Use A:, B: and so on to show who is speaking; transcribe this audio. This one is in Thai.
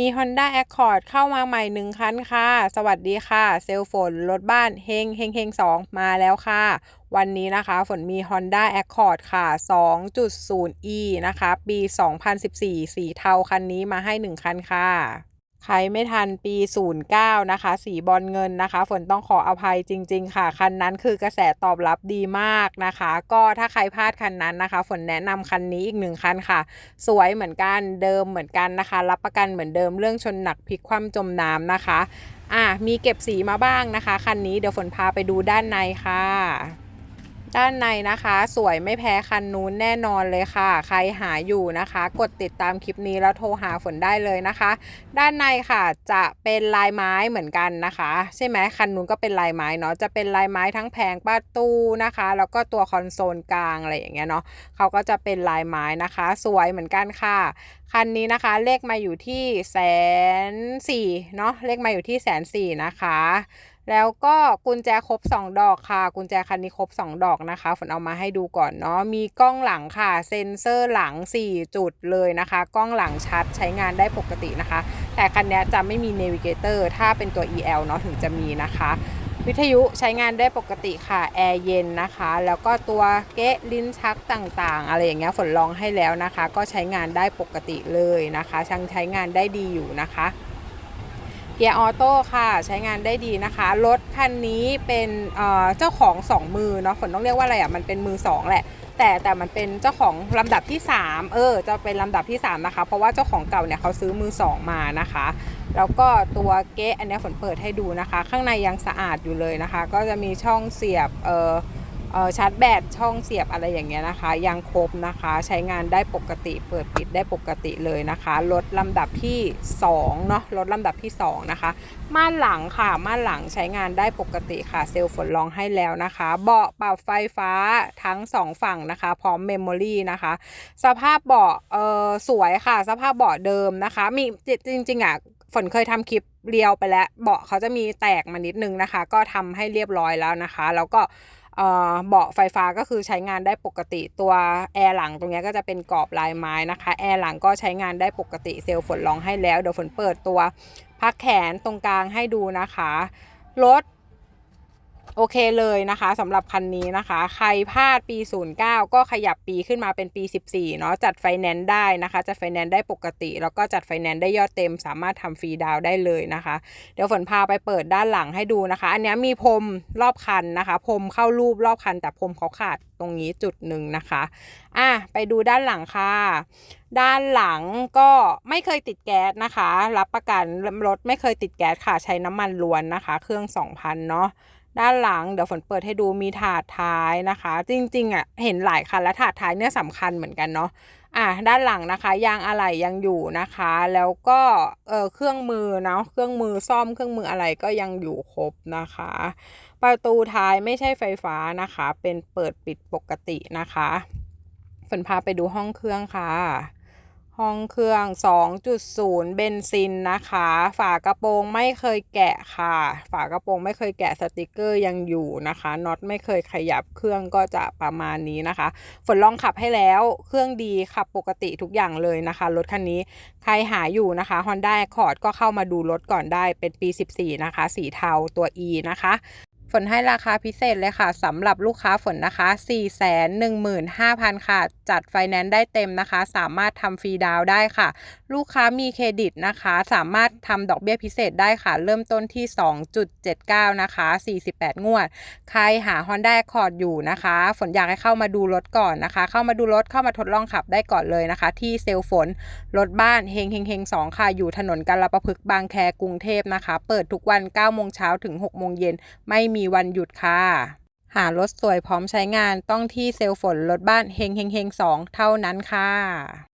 A: มี Honda Accord เข้ามาใหม่หนึ่งคันค่ะ สวัสดีค่ะ เซลฝนรถบ้านเฮงเฮงเฮงสองมาแล้วค่ะ วันนี้นะคะฝนมี Honda Accord ค่ะ 2.0e นะคะ ปี 2014 สีเทาคันนี้มาให้ 1 คันค่ะ ใครไม่ทันปี 09 นะคะ สีบอลเงินนะคะ ฝนต้องขออภัยจริง ๆ ค่ะ คันนั้นคือกระแสตอบรับดีมากนะคะ ก็ถ้าใครพลาดคันนั้นนะคะ ฝนแนะนำคันนี้อีกหนึ่งคันค่ะ สวยเหมือนกันเดิมเหมือนกันนะคะ รับประกันเหมือนเดิมเรื่องชนหนักพลิกคว่ำจมน้ำนะคะอะมีเก็บสีมาบ้างนะคะ คันนี้เดี๋ยวฝนพาไปดูด้านในค่ะ ด้านในนะคะ สวยไม่แพ้คันนู้นแน่นอนเลยค่ะ ใครหาอยู่นะคะ กดติดตามคลิปนี้แล้วโทรหาฝนได้เลยนะคะ ด้านในค่ะจะเป็นลายไม้เหมือนกันนะคะ ใช่ไหมคันนู้นก็เป็นลายไม้เนาะจะเป็นลายไม้ทั้งแผงประตูนะคะ แล้วก็ตัวคอนโซลกลางอะไรอย่างเงี้ยเนาะเขาก็จะเป็นลายไม้นะคะ สวยเหมือนกันค่ะคันนี้นะคะเลขมาอยู่ที่แสนสี่เนาะเลขมาอยู่ที่แสนสี่นะคะ แล้วก็กุญแจครบ 2 ดอกค่ะ กุญแจคันนี้ครบ 2 ดอกนะคะฝนเอามาให้ดูก่อนเนาะมีกล้องหลังค่ะ เซ็นเซอร์หลัง 4 จุดเลยนะคะ กล้องหลังชัดใช้งานได้ปกตินะคะ แต่คันนี้จะไม่มีเนวิเกเตอร์ถ้าเป็นตัว EL เนาะถึงจะมีนะคะ วิทยุใช้งานได้ปกติค่ะ แอร์เย็นนะคะ แล้วก็ตัวเกะลิ้นชักต่างๆ อะไรอย่างเงี้ยฝนลองให้แล้วนะคะ ก็ใช้งานได้ปกติเลยนะคะช่างใช้งานได้ดีอยู่นะคะ เกียร์ออโต้ค่ะใช้งานได้ดีนะคะ รถคันนี้เป็นเจ้าของ 2 มือเนาะฝนต้องเรียกว่าอะไรอะมันเป็นมือ 2 แหละ แต่แต่มันเป็นเจ้าของลำดับที่ 3 เออ จะเป็นลำดับที่ 3 นะคะ เพราะว่าเจ้าของเก่าเนี่ยเขาซื้อมือ 2 มานะคะ แล้วก็ตัวเก๊อันนี้ฝนเปิดให้ดูนะคะ ข้างในยังสะอาดอยู่เลยนะคะ ก็จะมีช่องเสียบเออ ชาร์จแบตช่องเสียบอะไรอย่างเงี้ยนะคะ ยังครบนะคะใช้งานได้ปกติเปิดปิดได้ปกติเลยนะคะรถลำดับที่2เนาะรถลำดับที่ 2 นะคะ ม่านหลังค่ะ ม่านหลังใช้งานได้ปกติค่ะ เซลล์ฝนลองให้แล้วนะคะ เบาะปรับไฟฟ้าทั้ง 2 ฝั่งนะคะ พร้อมเมมโมรีนะคะ สภาพเบาะเออสวยค่ะ สภาพเบาะเดิมนะคะ มีจริงๆอะฝนเคยทำคลิปเรียวไปแล้ว เบาะเขาจะมีแตกมานิดนึงนะคะ ก็ทำให้เรียบร้อยแล้วนะคะ แล้วก็ เบาะไฟฟ้าก็คือใช้งานได้ปกติตัวแอร์หลังตรงนี้ก็จะเป็นกรอบลายไม้นะคะแอร์หลังก็ใช้งานได้ปกติเซลล์ฝนลองให้แล้วเดี๋ยวฝนเปิดตัวพักแขนตรงกลางให้ดูนะคะรถ โอเคเลยนะคะสำหรับคันนี้นะคะ ใครพลาดปี 09 ก็ขยับปีขึ้นมาเป็นปี 14 เนาะจัดไฟแนนซ์ได้นะคะ จัดไฟแนนซ์ได้ปกติ แล้วก็จัดไฟแนนซ์ได้ยอดเต็ม สามารถทำฟรีดาวได้เลยนะคะ เดี๋ยวฝนพาไปเปิดด้านหลังให้ดูนะคะ อันนี้มีพรมรอบคันนะคะพรมเข้ารูปรอบคัน แต่พรมเขาขาดตรงนี้จุดหนึ่งนะคะอะไปดูด้านหลังค่ะด้านหลังก็ไม่เคยติดแก๊สนะคะ รับประกันรถไม่เคยติดแก๊สค่ะใช้น้ำมันล้วนนะคะ เครื่อง 2,000 เนาะ ด้านหลังเดี๋ยวฝนเปิดให้ดูมีถาดท้ายนะคะ จริงๆอะเห็นหลายคันแล้วถาดท้ายเนี่ยสำคัญเหมือนกันเนาะอะด้านหลังนะคะยางอะไหล่ยังอยู่นะคะ แล้วก็เออเครื่องมือเนาะเครื่องมือซ่อมเครื่องมืออะไรก็ยังอยู่ครบนะคะ ประตูท้ายไม่ใช่ไฟฟ้านะคะ เป็นเปิดปิดปกตินะคะฝนพาไปดูห้องเครื่องค่ะ ห้องเครื่อง 2.0 เบนซินนะคะ ฝากระโปรงไม่เคยแกะค่ะ ฝากระโปรงไม่เคยแกะสติกเกอร์ยังอยู่นะคะน็อตไม่เคยขยับเครื่องก็จะประมาณนี้นะคะ ฝนลองขับให้แล้วเครื่องดีขับปกติทุกอย่างเลยนะคะรถคันนี้ใครหาอยู่นะคะ Honda Accord ก็เข้ามาดูรถก่อนได้เป็นปี 14 นะคะ สีเทาตัว E นะคะ ฝนให้ราคาพิเศษเลยค่ะสำหรับลูกค้าฝนนะคะ 415,000 ค่ะ จัดไฟแนนซ์ได้เต็มนะคะ สามารถทำฟรีดาวได้ค่ะ ลูกค้ามีเครดิตนะคะ สามารถทำดอกเบี้ยพิเศษได้ค่ะ เริ่มต้นที่ 2.79 นะคะ 48 งวด ใครหา Honda Accord อยู่นะคะ ฝนอยากให้เข้ามาดูรถก่อนนะคะ เข้ามาดูรถเข้ามาทดลองขับได้ก่อนเลยนะคะ ที่เซลฝนรถบ้านเฮงเฮงเฮงสองค่ะ อยู่ถนนกาลประพฤกบางแคกรุงเทพนะคะ เปิดทุกวัน9โมงเช้าถึง6โมงเย็นไม่มีมีวันหยุดค่ะ หารถสวยพร้อมใช้งานต้องที่เซลฝนรถบ้านเฮงเฮงเฮงสองเท่านั้นค่ะ